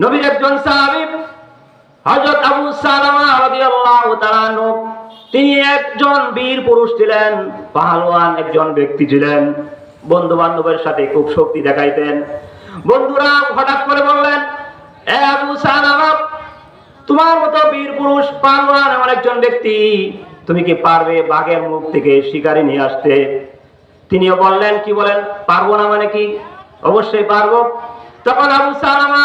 নবীর একজন সাহাবী, হযরত আবু সালামা রাদিয়াল্লাহু তাআলা তিনি একজন বীর পুরুষ ছিলেন, পাহলওয়ান একজন ব্যক্তি ছিলেন। বন্ধু বান্ধবের সাথে খুব শক্তি দেখাইতেন। বন্ধুরা হঠাৎ করে বললেন, এ আবু সালামা, তোমার মতো বীর পুরুষ, পাহলওয়ান এমন একজন ব্যক্তি, তুমি কি পারবে বাঘের মুখ থেকে শিকারি নিয়ে আসতে? তিনিও বললেন, কি বলেন, পারব না মানে কি? অবশ্যই পারব। তখন আবু সালামা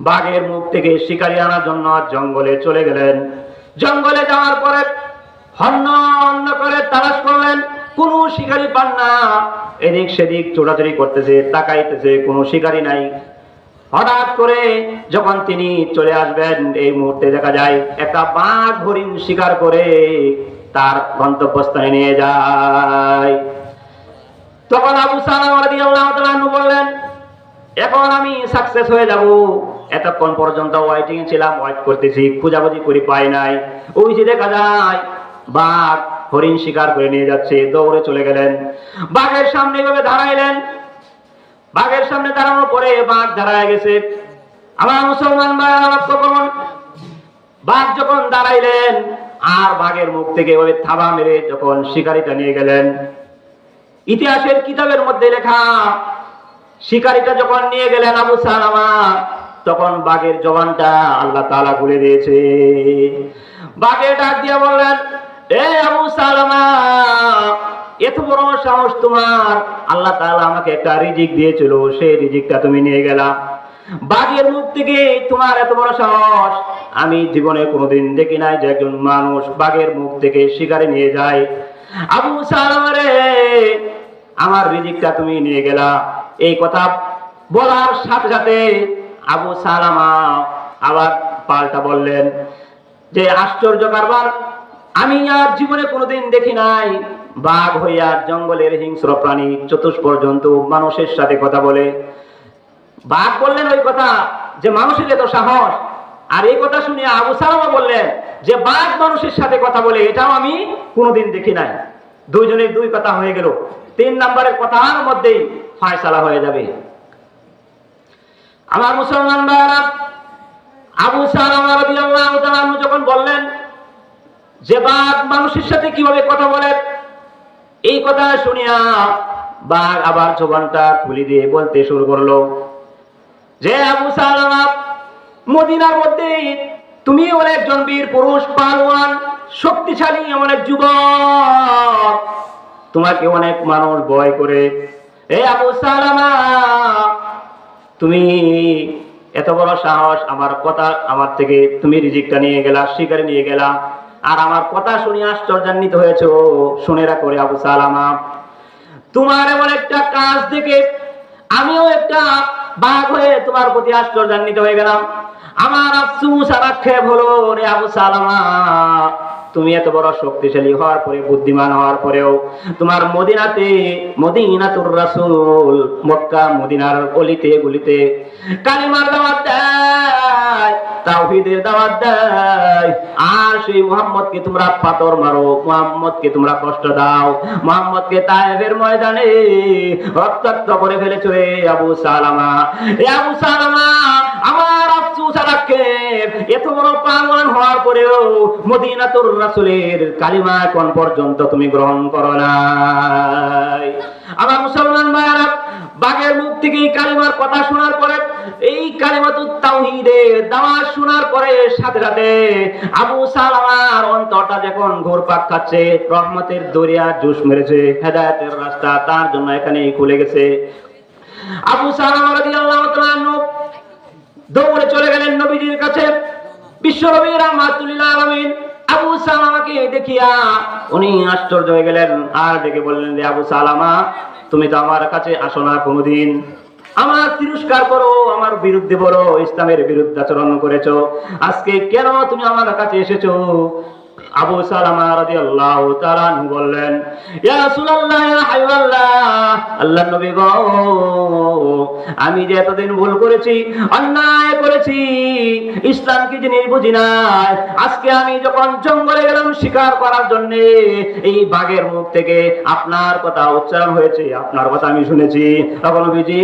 বাঘের মুখ থেকে শিকারি আনার জন্য জঙ্গলে চলে গেলেন। জঙ্গলে যাওয়ার পরে হন্য হন্য করে তালাশ করলেন, কোনো শিকারি পান না। এদিক সেদিক চোরাচুরি করতেছে, তাকাইতেছে, কোনো শিকারি নাই। হঠাৎ করে যখন তিনি চলে আসবেন, এই মুহূর্তে দেখা যায় একটা বাঘ হরিণ শিকার করে তার গন্তব্যস্থানে নিয়ে যায়। তখন আবু সালাম বললেন, এখন আমি সাকসেস হয়ে যাব। এতক্ষণ পর্যন্ত ওয়াইটিং ছিলাম ওয়াইট করতেছি, খোঁজাখুঁজি করি, পাই নাই। ওই যে দেখা যায়, বাঘ হরিণ শিকার করে নিয়ে যাচ্ছে, দৌড়ে চলে গেলেন। বাঘের সামনে এভাবে দাঁড়াইলেন। বাঘের সামনে দাঁড়ানোর পরে বাঘ দাঁড়ায় গেছে। আমার মুসলমান ভাইয়েরা বাঘ যখন দাঁড়াইলেন, আর বাঘের মুখ থেকে ওই থাবা মেরে যখন শিকারিটা নিয়ে গেলেন ইতিহাসের কিতাবের মধ্যে লেখা, শিকারিটা যখন নিয়ে গেলেন আবু সালামা, তখন বাঘের জবানটা আল্লাহ তাআলা খুলে দিয়েছে। বাঘের ডাক দিয়ে বললেন, এ আবু সালামা, এত বড় সাহস তোমার। আল্লাহ তাআলা আমাকে একটা রিজিক দিয়েছিল, সেই রিজিকটা তুমি নিয়ে গেলা। বাঘের মুখ থেকে তোমার এত বড় সাহস, আমি জীবনে কোনোদিন দেখি নাই যে একজন মানুষ বাঘের মুখ থেকে শিকারে নিয়ে যায়। আবু সালামা রে আমার রিজিকটা তুমি নিয়ে গেলা। এই কথা বলার সাথে সাথে আবু সালামা আবার পাল্টা বললেন যে, আশ্চর্য কারবার। আমি আর জীবনে কোনোদিন দেখি নাই বাঘ হইয়া জঙ্গলের হিংস্র প্রাণী চতুষ্পর জন্তু মানুষের সাথে কথা বলে। বাঘ বললেন ওই কথা যে, মানুষের এত সাহস। আর এই কথা শুনে আবু সালামা বললেন যে, বাঘ মানুষের সাথে কথা বলে এটাও আমি কোনোদিন দেখি নাই। দুইজনের দুই কথা হয়ে গেল। তিন নম্বরের কথার মধ্যেই ফায়সালা হয়ে যাবে। আমার মুসলমান ভাইরা আবু সালামা যখন বললেন যে, বাঘ মানুষের সাথে কীভাবে কথা বলে? এই কথা শুনিয়া বাঘ আবার জবানটা খুলে দিয়ে বলতে শুরু করল যে, আবু সালামা মদিনার মধ্যে তুমি এমন একজন বীর পুরুষ পালওয়ান শক্তিশালী এমন এক যুবক তোমাকে অনেক মানুষ ভয় করে। এ আবু সালামা, তুমি এত বড় সাহস আমার কথা, আমার থেকে তুমি রিজিকটা নিয়ে গেলা, শিকারে নিয়ে গেলা। আর আমার কথা শুনে আশ্চর্যান্বিত হয়েছে, শুনে রাখো রে আবু সালামা। তোমার এমন একটা কাজ দেখে আমিও একটা বাঘ হয়ে তোমার প্রতি আশ্চর্যান্বিত হয়ে গেলাম। আমার আফসুস আর আক্ষেপ হলো রে আবু সালামা। তুমি এত বড় শক্তিশালী হওয়ার পরে বুদ্ধিমান হওয়ার পরেও, তোমার মদিনাতে মদিনাতুর রাসূল, মক্কা মদিনার গলিতে গলিতে কালিমার দাওয়াত দেয়, তাওহীদের দাওয়াত দেয়। আর সেই তোমরা পাথর মারো, মুহাম্মদকে তোমরা কষ্ট দাও, মুহাম্মদকে তায়েফের ময়দানে রক্তাক্ত করে ফেলেছো রে আবু সালামা। এ আবু সালামা! আক্ষেপ এত বড় পালওয়ান হওয়ার পরেও মদিনাতুর কালিমা পর্যন্ত তুমি গ্রহণ করো আমার মুসলমান বাঘের মুখ থেকে কালিমার কথা শোনার পরে, এই পরে সাথে সাথে আবু সালামার অন্তরটা যখন খাচ্ছে, রহমতের দরিয়া জুস মেরেছে, হেদায়েতের রাস্তা তার জন্য এখানে খুলে গেছে। আবু সালামা দৌড়ে চলে গেলেন নবীজির কাছে। উনি আশ্চর্য হয়ে গেলেন আর ডেকে বললেন রে আবু সালামা, তুমি তো আমার কাছে না আমার তিরস্কার করো, আমার বিরুদ্ধে বলো, ইসলামের বিরুদ্ধে আচরণ করেছ। আজকে কেন তুমি আমার কাছে এসেছ? আবু সালামা রাদিয়াল্লাহু তাআলা বললেন আল্লাহর নবী গো, আমি যে এতদিন ভুল করেছি, অন্যায় করেছি, ইসলাম কি জিনিস বুঝি নাই? আজকে আমি যখন জঙ্গলে গেলাম শিকার করার জন্য, এই বাঘের মুখ থেকে আপনার কথা উচ্চারণ হয়েছে, আপনার কথা আমি শুনেছি। তখন নবীজি,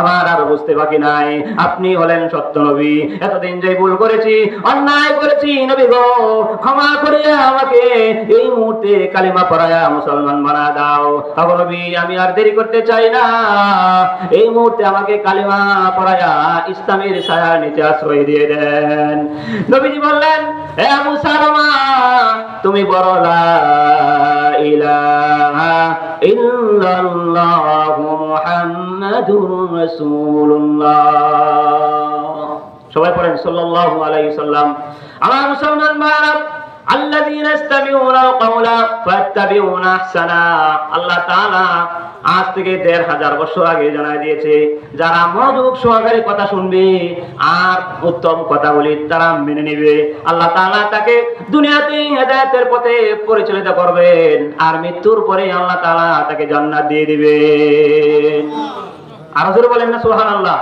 আমার আর বুঝতে বাকি নাই। আপনি হলেন সত্য নবী। এতদিন যে ভুল করেছি, অন্যায় করেছি, নবী গো ক্ষমা করে আমাকে এই মুহূর্তে কালিমা পড়ায়া মুসলমান বানা দাও। তখন আমি আর দেরি করতে চাই না। এই মুহূর্তে আমাকে কালিমা পড়ায়া ইসলামের ছায়ার নিচে আশ্রয় দিয়ে দেন। নবীজি বললেন হে সালামা তুমি বড় লা ইলাহা ইল্লাল্লাহু মুহাম্মাদুর রাসূলুল্লাহ। সবাই পড়েন, সাল্লাল্লাহু আলাইহি সাল্লাম। আমার মুসলমান ভাইরা আল্লাযীনা ইসতামিউনা আল-কাওলা ফাত্তাবিউনা আহসানা। আল্লাহ তাআলা আজ থেকে দেড় হাজার বছর আগে জানাই দিয়েছে, যারা মনোযোগ সহকারে কথা শুনবে আর উত্তম কথাগুলি তারা মেনে নেবে, আল্লাহ তাআলা তাকে দুনিয়াতে হেদায়েতের পথে পরিচালিত করবেন আর মৃত্যুর পরে আল্লাহ তাআলা তাকে জান্নাত দিয়ে দিবেন। আর হুজুর বলেন না, সুবহানাল্লাহ।